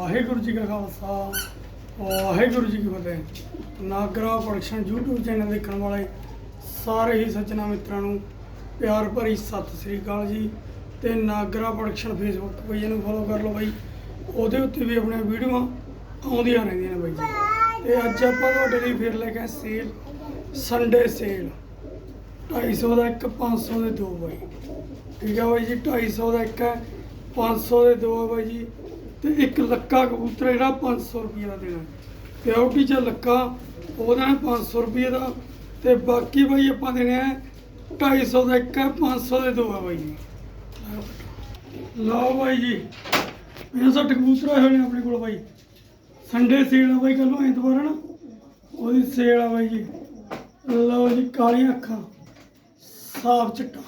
ਵਾਹਿਗੁਰੂ ਜੀ ਕਾ ਖਾਲਸਾ, ਵਾਹਿਗੁਰੂ ਜੀ ਕੀ ਫਤਿਹ। Nagra production YouTube channel ਦੇਖਣ ਵਾਲੇ ਸਾਰੇ ਹੀ ਸੱਜਣਾ ਮਿੱਤਰਾਂ ਨੂੰ ਪਿਆਰ ਭਰੀ ਸਤਿ ਸ੍ਰੀ ਅਕਾਲ ਜੀ। ਤੇ ਨਾਗਰਾ ਪ੍ਰੋਡਕਸ਼ਨ ਫੇਸਬੁੱਕ ਪੇਜ ਨੂੰ ਫੋਲੋ ਕਰ ਲਓ ਬਾਈ। ਉਹਦੇ ਉੱਤੇ ਵੀ ਆਪਣੀਆਂ ਵੀਡੀਓਆਂ ਆਉਂਦੀਆਂ ਰਹਿੰਦੀਆਂ ਨੇ ਬਾਈ ਜੀ। ਤੇ ਅੱਜ ਆਪਾਂ ਤੁਹਾਡੇ ਲਈ ਫਿਰ ਲੈ ਕੇ ਸੇਲ ਸੰਡੇ ਸੇਲ 250 ਦਾ ਇੱਕ 500 ਦੇ ਦੋ ਬਾਈ। ਠੀਕ ਹੈ ਬਾਈ ਜੀ 250 ਦਾ ਇੱਕ ਹੈ 500 ਦੇ ਦੋ ਹੈ ਬਾਈ ਜੀ। ਤੇ ਇੱਕ ਲੱਕਾ ਕਬੂਤਰ ਜਿਹੜਾ 500 ਰੁਪਏ ਦਾ ਦੇਣਾ ਪਿਓਰਟੀ ਚ ਲੱਕਾ ਉਹਦਾ ਹੈ 500 ਰੁਪਏ ਦਾ। ਤੇ ਬਾਕੀ ਬਾਈ ਆਪਾਂ ਦੇਣੇ ਆ 250 ਦਾ ਇੱਕ ਹੈ 500 ਦੇ ਦੋ ਆ ਬਾਈ। ਜੀ ਲਓ ਬਾਈ ਜੀ। ਇਹ ਸੱਟ ਕਬੂਤਰ ਆਏ ਹੋਏ ਨੇ ਆਪਣੇ ਕੋਲ ਬਾਈ। ਸੰਡੇ ਸੇਲ ਆ ਬਾਈ ਕੱਲ ਨੂੰ, ਐਤਵਾਰ ਨਾ। ਉਹਦੀ ਸੇਲ ਆ ਬਾਈ ਜੀ। ਲਓ ਜੀ, ਕਾਲੀਆਂ ਅੱਖਾਂ। ਸਾਫ਼ ਚਿੱਟਾ।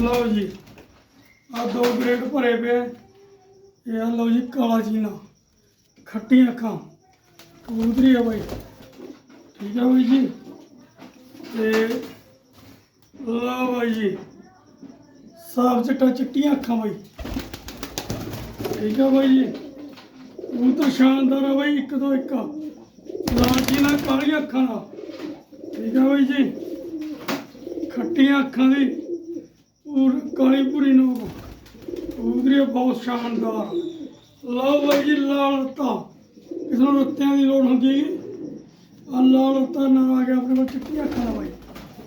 ਲਓ ਜੀ। ਆ ਦੋ ਗ੍ਰੇਡ ਭਰੇ ਪਏ ਇਹ ਆ ਲਓ ਜੀ ਕਾਲਾ ਚੀਨਾ ਖੱਟੀਆਂ ਅੱਖਾਂ। ਕਬੂਤਰੀ ਆ ਬਾਈ। ਠੀਕ ਆ ਬਾਈ ਜੀ। ਤੇ ਲਓ ਬਾਈ ਜੀ। ਸਾਫ਼ ਚਿੱਟਾ ਚਿੱਟੀਆਂ ਅੱਖਾਂ ਬਾਈ। ਠੀਕ ਆ ਬਾਈ ਜੀ। ਉਹ ਤਾਂ ਸ਼ਾਨਦਾਰ ਆ ਬਾਈ, ਇੱਕ ਤੋਂ ਇੱਕ। ਲਾਲ ਚੀਨਾ ਕਾਲੀਆਂ ਅੱਖਾਂ ਦਾ। ਠੀਕ ਆ ਬਾਈ ਜੀ। ਖੱਟੀਆਂ ਅੱਖਾਂ ਦੀ। ਪੂਰ ਕਾਲੀ ਪੂਰੀ ਨੋਕ ਉਗਰੀ ਬਹੁਤ ਸ਼ਾਨਦਾਰ। ਲਓ ਬਾਈ ਜੀ, ਲਾਲ ਤਾਂ। ਇਸ ਨੂੰ ਰੱਤਿਆਂ ਦੀ ਲੋੜ ਹੁੰਦੀ ਆ ਲਾਲ ਤਾਂ ਨਾਲ ਆ ਗਿਆ, ਆਪਣੇ ਕੋਲ ਚਿੱਟੀਆਂ ਅੱਖਾਂ ਦਾ ਬਾਈ।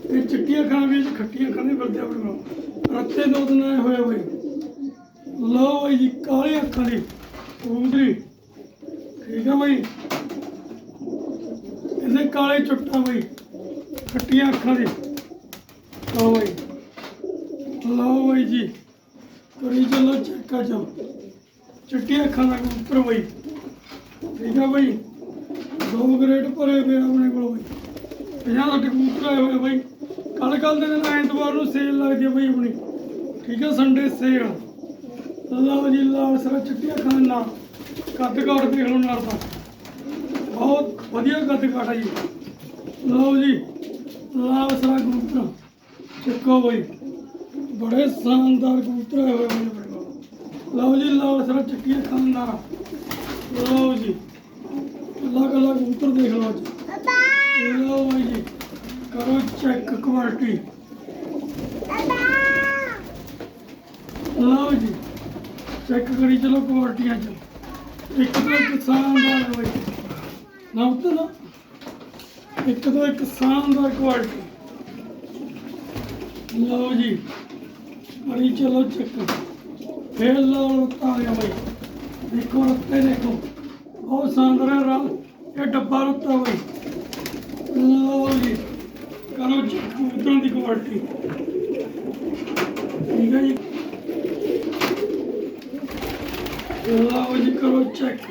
ਇਹ ਚਿੱਟੀਆਂ ਅੱਖਾਂ ਵੀ, ਖੱਟੀਆਂ ਅੱਖਾਂ ਨਹੀਂ ਫਿਰਦੇ ਆਪਣੇ ਕੋਲ। ਰੱਤੇ ਦੋ ਦਿਨ ਆਏ ਹੋਏ ਬਾਈ। ਲਓ ਬਾਈ ਜੀ, ਕਾਲੇ ਅੱਖਾਂ ਦੀ। ਉਗਰੀ ਠੀਕ ਆ ਬਾਈ। ਇਹਦੇ ਕਾਲੇ ਚੁੱਟਾਂ ਬਾਈ। ਖੱਟੀਆਂ ਅੱਖਾਂ ਦੀ। ਲਓ ਬਾਈ। ਲਓ ਬਾਈ ਜੀ। ਕਰੀ ਚੱਲੋ ਚੈੱਕ ਚਿੱਟੀਆਂ ਅੱਖਾਂ ਦਾ ਕਬੂਤਰ ਬਾਈ। ਠੀਕ ਆ ਬਾਈ? ਦੋ ਗ੍ਰੇਡ ਭਰੇ ਪਏ ਆਪਣੇ ਕੋਲ ਬਾਈ। ਪੰਜਾਹ ਦਾ ਕਬੂਤਰ ਆਏ ਹੋਏ ਬਾਈ। ਕੱਲ ਕੱਲ ਦੇ ਦਿਨ ਐਤਵਾਰ ਨੂੰ ਸੇਲ ਲੱਗਦੀ ਆ ਬਾਈ ਆਪਣੀ। ਠੀਕ ਆ ਸੰਡੇ ਸੇਲ ਲਓ ਜੀ ਲਾਲ ਸਰਾ ਚਿੱਟੀਆਂ ਅੱਖਾਂ ਦੇ ਨਾਲ ਕੱਦ ਕਾਟ ਦੇਖ ਲਓ ਨਾਲ ਤਾਂ ਬਹੁਤ ਵਧੀਆ ਕੱਦ ਕਾਠ ਆ ਜੀ। ਲਓ ਜੀ, ਲਾਲ ਸਰਾ ਕਬੂਤਰ। ਚੱਕੋ ਬਾਈ। ਬੜੇ ਸ਼ਾਨਦਾਰ ਕਬੂਤਰ ਹੋਏ ਨੇ ਆਪਣੇ ਕੋਲ। ਲਓ ਜੀ ਲਾਲ ਸਰਾ ਚੱਕੀਆਂ ਖਾਨਦਾਰ ਲਓ ਜੀ ਅਲੱਗ ਅਲੱਗ ਕਬੂਤਰ ਦੇਖ ਲਓ ਅੱਜ। ਲਓ ਬਾਈ ਜੀ ਕਰੋ ਚੈੱਕ ਕੁਆਲਿਟੀ ਲਓ ਜੀ ਚੈੱਕ ਕਰੀ ਚਲੋ ਕੁਆਲਿਟੀਆਂ ਚ। ਇੱਕ ਤੋਂ ਇੱਕ ਸ਼ਾਨਦਾਰ ਹੈ ਬਾਈ ਨਾ ਉੱਤੇ ਨਾ। ਇੱਕ ਤੋਂ ਇੱਕ ਸ਼ਾਨਦਾਰ ਕੁਆਲਿਟੀ ਲਓ ਜੀ ਕਰੀ ਚਲੋ ਚੱਕ। ਫੇਰ ਲਓ ਰੁੱਤਾ ਆ ਦੇਖੋ ਰੁੱਤੇ ਦੇਖੋ। ਬਹੁਤ ਸ਼ਾਨਦਾਰ ਹੈ ਰਾ ਇਹ ਡੱਬਾ ਰੁੱਤਾ ਬਾਈ। ਲਓ ਜੀ, ਕਰੋ ਚੈੱਕ ਕਬੂਤਰਾਂ ਦੀ ਕੁਆਲਿਟੀ। ਠੀਕ ਹੈ ਜੀ। ਲਓ ਜੀ, ਕਰੋ ਚੈੱਕ।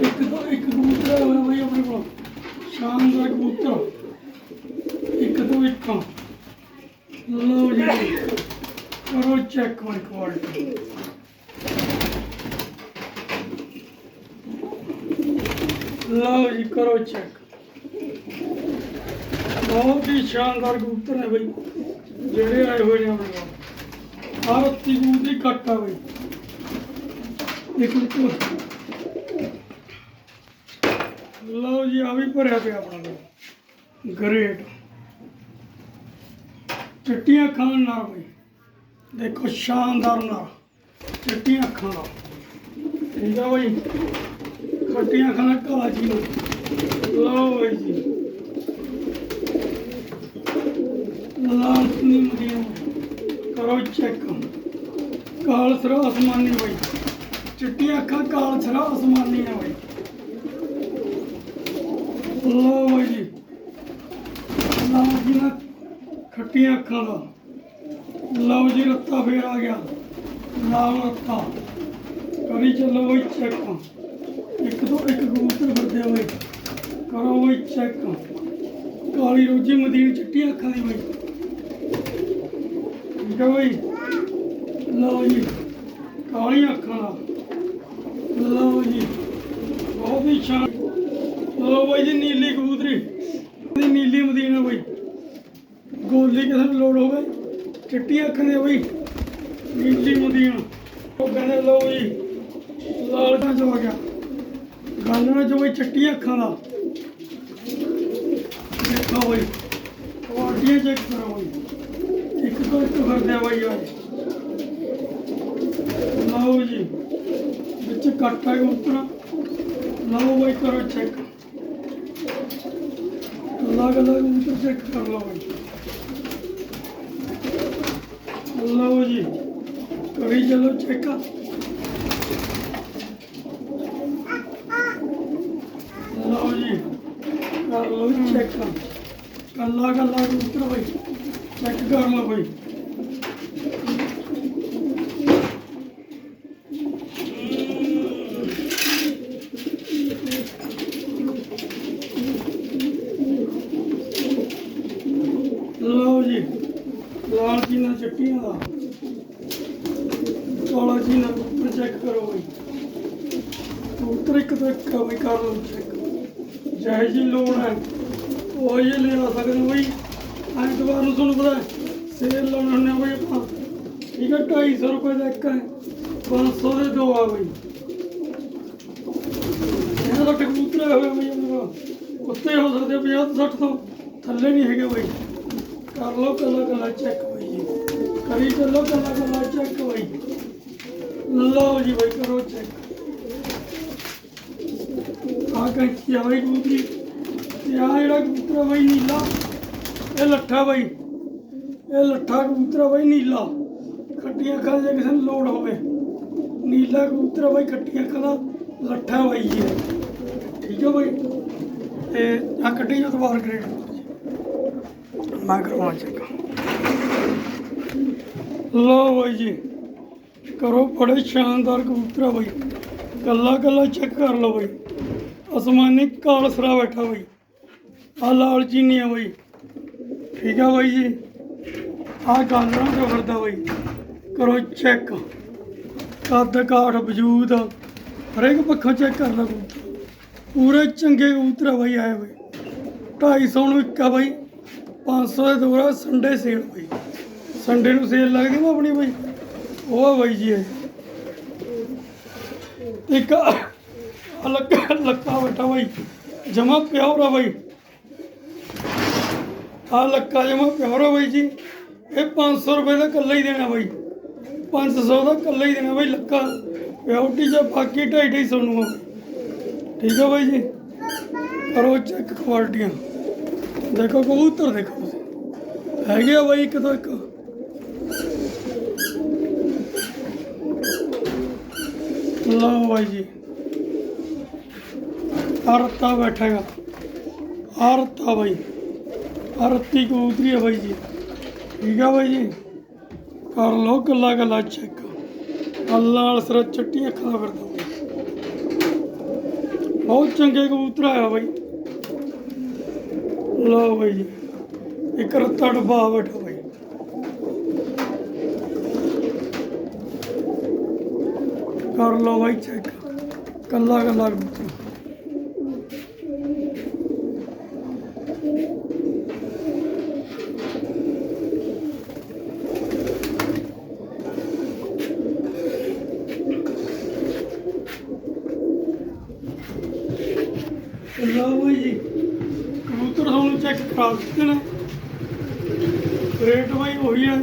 ਇੱਕ ਤੋਂ ਇੱਕ ਕਬੂਤਰ ਹੋਇਆ ਬਾਈ ਆਪਣੇ ਕੋਲ। ਸ਼ਾਨਦਾਰ ਕਬੂਤਰ। ਇੱਕ ਤੋਂ ਇੱਕ। ਲਓ ਜੀ। ਕਰੋ ਚੈੱਕ ਮਾਈ ਕੁਆਲਿਟੀ ਲਓ ਜੀ ਕਰੋ ਚੈੱਕ ਬਹੁਤ ਹੀ ਸ਼ਾਨਦਾਰ ਕਬੂਤਰ ਨੇ ਬਈ ਜਿਹੜੇ ਆਏ ਹੋਏ ਨੇ ਆਪਣੇ ਕੋਲ ਹਰ ਅੱਤੀ ਕਬੂਤਰੀ ਕੱਟ ਆ ਬਈ ਦੇਖੋ ਦੇਖੋ ਲਓ ਜੀ ਆ ਵੀ ਭਰਿਆ ਪਿਆ ਆਪਣਾ ਕੋਲ ਗ੍ਰੇਟ ਚਿੱਟੀਆਂ ਖਾਣ ਦਾ ਨਾਲ ਬਈ ਦੇਖੋ, ਸ਼ਾਨਦਾਰ ਨਾਲ ਚਿੱਟੀਆਂ ਅੱਖਾਂ ਦਾ ਠੀਕ ਆ ਬਈ? ਖੱਟੀਆਂ ਅੱਖਾਂ ਦਾ ਕਾਲਾ ਜੀ ਲਓ ਬਈ ਜੀ। ਲਾਲ ਨੀ ਕਰੋ ਚੈੱਕ ਕਾਲ ਸਰਾ ਅਸਮਾਨੀ ਬਈ। ਚਿੱਟੀਆਂ ਅੱਖਾਂ ਕਾਲ ਸਰਾ ਅਸਮਾਨੀ ਆ ਬਈ। ਲਓ ਬਈ ਜੀ। ਲਾਲ ਖੱਟੀਆਂ ਅੱਖਾਂ ਦਾ। ਲਓ ਜੀ, ਰੱਤਾ ਫੇਰ ਆ ਗਿਆ। ਲਾਲ ਰੱਤਾ। ਕਰੀ ਚੱਲੋ ਬਈ ਚੈੱਕ ਇੱਕ ਤੋਂ ਇੱਕ ਕਬੂਤਰ ਫਿਰਦੇ ਆ ਕਰੋ ਬਈ ਚੈੱਕ ਕਾਲੀ ਰੋਜੀ ਮਦੀਨ ਚਿੱਟੀ ਅੱਖਾਂ ਦੀ ਬਈ। ਠੀਕ ਹੈ ਬਈ? ਲਓ ਜੀ ਕਾਲੀਆਂ ਅੱਖਾਂ ਦਾ। ਲਓ ਜੀ, ਬਹੁਤ ਹੀ ਸ਼ਾਨ। ਲਓ ਬਈ ਜੀ, ਨੀਲੀ ਕਬੂਤਰੀ। ਦੀ ਨੀਲੀ ਮਦੀਨਾ ਬਈ। ਗੋਲੀ ਕਿਸੇ ਨੂੰ ਲੋੜ ਹੋਵੇ ਚਿੱਟੀ ਅੱਖਾਂ ਦੇ ਬਈ। ਨੀਲੀ ਮਦੀਨਾ ਉਹ ਕਹਿੰਦੇ, ਲਓ ਜੀ, ਲਾਲ ਕਾ ਆ ਗਿਆ। ਗਾਲਣਾ ਜੋ ਬਈ ਚਿੱਟੀਆਂ ਅੱਖਾਂ ਦਾ ਦੇਖੋ ਬਈ ਕੁਆਲਿਟੀ ਚੈੱਕ ਕਰੋ ਬਈ। ਇੱਕ ਤੋਂ ਇੱਕ ਫਿਰਦੇ ਬਈ ਆ ਲਓ ਜੀ, ਵਿੱਚ ਕੱਟ ਹੈ ਉੱਤਰ। ਲਓ ਬਈ, ਕਰੋ ਚੈੱਕ ਅਲੱਗ ਅਲੱਗ ਉੱਤਰ ਚੈੱਕ ਕਰ ਲਓ ਬਈ। ਲਓ ਜੀ। ਕਰੀ ਚਲੋ ਚੈੱਕ ਲਓ ਜੀ। ਕਰ ਲਓ ਚੈੱਕ। ਕੱਲਾ ਕੱਲਾ ਉੱਤਰ ਬਈ। ਚੈੱਕ ਕਰ ਲਓ ਬਈ ਲਓ ਜੀ ਲਾਲ ਚੀਨਾ ਚੱਟੀਆਂ ਦਾ ਕਾਲਾ ਚੀਨਾ ਉੱਪਰ ਚੈੱਕ ਕਰੋ ਬਈ ਉੱਤਰ ਇੱਕ ਤੋਂ ਇੱਕ ਬਈ ਕਰ ਲਓ ਚੈੱਕ ਜਿਹੇ ਜੀ ਲੋੜ ਹੈ, ਉਹ ਹੀ ਲਿਆ ਸਕਦੇ ਹੋ ਬਈ। ਐਤਵਾਰ ਨੂੰ ਤੁਹਾਨੂੰ ਪਤਾ ਸੇਲ ਲਾਉਣੇ ਹੁੰਦੇ ਬਈ ਆਪਾਂ। ਠੀਕ ਹੈ 250 ਰੁਪਏ ਦਾ ਇੱਕ ਹੈ 500 ਦੇ ਦੋ ਆ ਬਈ। ਇਹਨਾਂ ਦਾ ਕਬੂਤਰ ਹੋਇਆ ਬਈ ਉੱਤੇ ਹੋ ਸਕਦੇ 50 60 ਤੋਂ ਥੱਲੇ ਨਹੀਂ ਹੈਗੇ ਬਈ। ਕਰ ਲਓ ਕੱਲਾ ਕੱਲਾ ਚੈੱਕ ਕਰੀ ਚੱਲੋ ਕੱਲਾ ਕੱਲਾ ਚੈੱਕ ਬਈ ਲਓ ਜੀ ਬਈ, ਕਰੋ ਚੈੱਕ ਆ ਕੈਂਚੀ ਆ ਬਈ ਕਬੂਤਰੀ ਤੇ ਆ ਜਿਹੜਾ ਕਬੂਤਰ ਬਈ ਨੀਲਾ, ਇਹ ਲੱਠਾ ਬਈ। ਇਹ ਲੱਠਾ ਕਬੂਤਰ ਬਈ ਨੀਲਾ। ਖੱਟੀਆਂ ਅੱਖਾਂ ਜੇ ਕਿਸੇ ਨੂੰ ਲੋੜ ਹੋਵੇ। ਨੀਲਾ ਕਬੂਤਰ ਬਈ, ਖੱਟੀਆਂ ਅੱਖਾਂ ਦਾ ਲੱਠਾ ਬਈ ਜੀ। ਇਹ। ਠੀਕ ਹੈ ਬਈ? ਤੇ ਆ ਕੱਢੀ ਜੋ ਦੁਬਾਰਾ ਗ੍ਰੇਡ ਮੈਂ ਕਰਵਾ ਚੈੱਕ ਲਓ ਬਾਈ ਜੀ, ਕਰੋ ਬੜੇ ਸ਼ਾਨਦਾਰ ਕਬੂਤਰ ਆ ਬਾਈ। ਕੱਲਾ ਕੱਲਾ ਚੈੱਕ ਕਰ ਲਓ ਬਾਈ। ਅਸਮਾਨੀ ਕਾਲਸਰਾ ਬੈਠਾ ਬਾਈ। ਆ ਲਾਲ ਚੀਨੀ ਆ ਬਾਈ। ਠੀਕ ਆ ਬਾਈ ਜੀ। ਆ ਗਾਲਰਾਂ ਤੋਂ ਫਿਰਦਾ ਬਾਈ। ਕਰੋ ਚੈੱਕ ਕੱਦ ਕਾਠ ਵਜੂਦ। ਹਰੇਕ ਪੱਖੋਂ ਚੈੱਕ ਕਰ ਲਓ ਕਬੂਤਰ। ਪੂਰੇ ਚੰਗੇ ਕਬੂਤਰ ਆ ਬਾਈ, ਆਏ ਬਾਈ 250 ਨੂੰ ਇੱਕ ਆ ਬਾਈ। 500 ਦੇ ਦੋਰਾ ਸੰਡੇ ਸੇਲ ਬਾਈ। ਸੰਡੇ ਨੂੰ ਸੇਲ ਲੱਗਦੀ ਨਾ ਆਪਣੀ ਬਾਈ। ਉਹ ਬਾਈ ਜੀ ਇਹ। ਇੱਕ ਲੱਕਾ ਲੱਕਾ ਬੈਠਾ ਬਾਈ। ਜਮਾ ਪਿਓਰ ਆ ਬਾਈ। ਆ ਲੱਕਾ ਜਮਾ ਪਿਓਰ ਆ ਬਾਈ ਜੀ। ਇਹ 500 ਰੁਪਏ ਦਾ ਕੱਲਾ ਹੀ ਦੇਣਾ ਬਾਈ। 500 ਦਾ ਕੱਲਾ ਹੀ ਦੇਣਾ ਬਾਈ ਲੱਕਾ। ਪਿਓਰਟੀ ਜਾਂ ਬਾਕੀ 250 250 ਨੂੰ ਠੀਕ ਆ ਬਾਈ ਜੀ? ਕਰੋ ਚੈੱਕ ਕੁਆਲਟੀਆਂ। ਦੇਖੋ ਕਬੂਤਰ ਦੇਖੋ ਤੁਸੀਂ। ਹੈਗੇ ਆ ਬਾਈ ਇੱਕ ਤੋਂ ਇੱਕ। ਲਓ ਬਾਈ ਜੀ। ਅਰਤਾ ਬੈਠੇਗਾ ਅਰਤਾ ਬਾਈ। ਅਰਤੀ ਕਬੂਤਰੀ ਆ ਬਾਈ ਜੀ। ਠੀਕ ਆ ਬਾਈ ਜੀ। ਕਰ ਲਓ ਗੱਲਾਂ ਗੱਲਾਂ ਚੈੱਕ ਅੱਲਾ ਵਾਲ ਸਰ ਚੱਟੀ ਅੱਖਾਂ ਦਾ ਫਿਰਦਾ। ਬਹੁਤ ਚੰਗੇ ਕਬੂਤਰ ਆਇਆ ਬਾਈ। ਲਓ ਬਾਈ ਜੀ। ਇੱਕ ਰੱਤਾ ਡੱਬਾ ਬੈਠਾ ਬਾਈ ਕਰ ਲਓ ਬਾਈ ਚੈੱਕ ਕੱਲਾ ਕੱਲਾ ਕਬੂਤਰ ਲਓ ਜੀ, ਕਬੂਤਰ ਤੁਹਾਨੂੰ ਚੈੱਕ ਕਰਾ ਦਿੱਤੇ ਨੇ। ਰੇਟ ਬਾਈ ਉਹੀ ਹੈ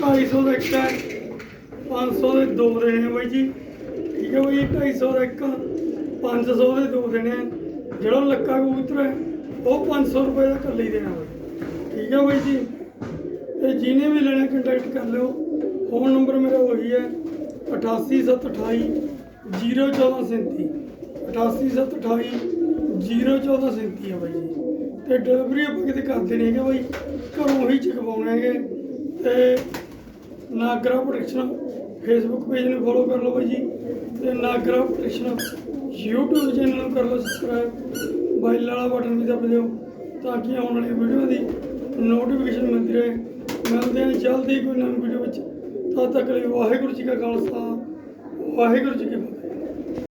250 ਦਾ ਇੱਕ ਹੈ। 500 ਦੇ ਦੋ ਦੇਣੇ ਆ ਬਾਈ ਜੀ। ਠੀਕ ਹੈ ਬਾਈ 250 ਦਾ ਇੱਕ 500 ਦੇ ਦੋ ਦੇਣੇ ਆ ਜਿਹੜਾ ਲੱਕਾ ਕਬੂਤਰ ਹੈ, ਉਹ 500 ਰੁਪਏ ਦਾ ਇਕੱਲੇ ਦੇਣਾ ਠੀਕ ਹੈ ਬਾਈ ਜੀ। ਤੇ ਜਿਹਨੇ ਵੀ ਲੈਣਾ ਕੰਟੈਕਟ ਕਰ ਲਿਓ। ਫੋਨ ਨੰਬਰ ਮੇਰਾ ਉਹੀ ਹੈ 88728 01437 88728 01437 ਹੈ ਬਾਈ ਜੀ। ਤੇ ਡਿਲੀਵਰੀ ਆਪਾਂ ਕਿਤੇ ਕਰਦੇ ਨਹੀਂ ਹੈਗੇ ਬਾਈ। ਘਰੋਂ ਹੀ ਚਕਵਾਉਣੇ ਹੈਗੇ। ਤੇ ਨਾਗਰਾ ਪ੍ਰੋਡਕਸ਼ਨ ਫੇਸਬੁੱਕ ਪੇਜ ਨੂੰ ਫੋਲੋ ਕਰ ਲਓ ਬਾਈ ਜੀ ਤੇ ਨਾਗਰਾ ਪ੍ਰੋਡਕਸ਼ਨ YouTube ਚੈਨਲ ਨੂੰ ਕਰ ਲਓ ਸਬਸਕ੍ਰਾਈਬ ਬਾਈਲ ਵਾਲਾ ਬਟਨ ਵੀ ਦਬ ਦਿਓ ਤਾਂ ਕਿ ਆਉਣ ਵਾਲੀ ਵੀਡੀਓ ਦੀ ਨੋਟੀਫਿਕੇਸ਼ਨ ਮਿਲਦੀ ਰਹੇ। ਮਿਲਦੇ ਹਾਂ ਜਲਦੀ ਕੋਈ ਨਵੀਂ ਵੀਡੀਓ ਵਿੱਚ। ਤਦ ਤੱਕ ਲਈ ਵਾਹਿਗੁਰੂ ਜੀ ਕਾ ਖਾਲਸਾ, ਵਾਹਿਗੁਰੂ ਜੀ ਕੀ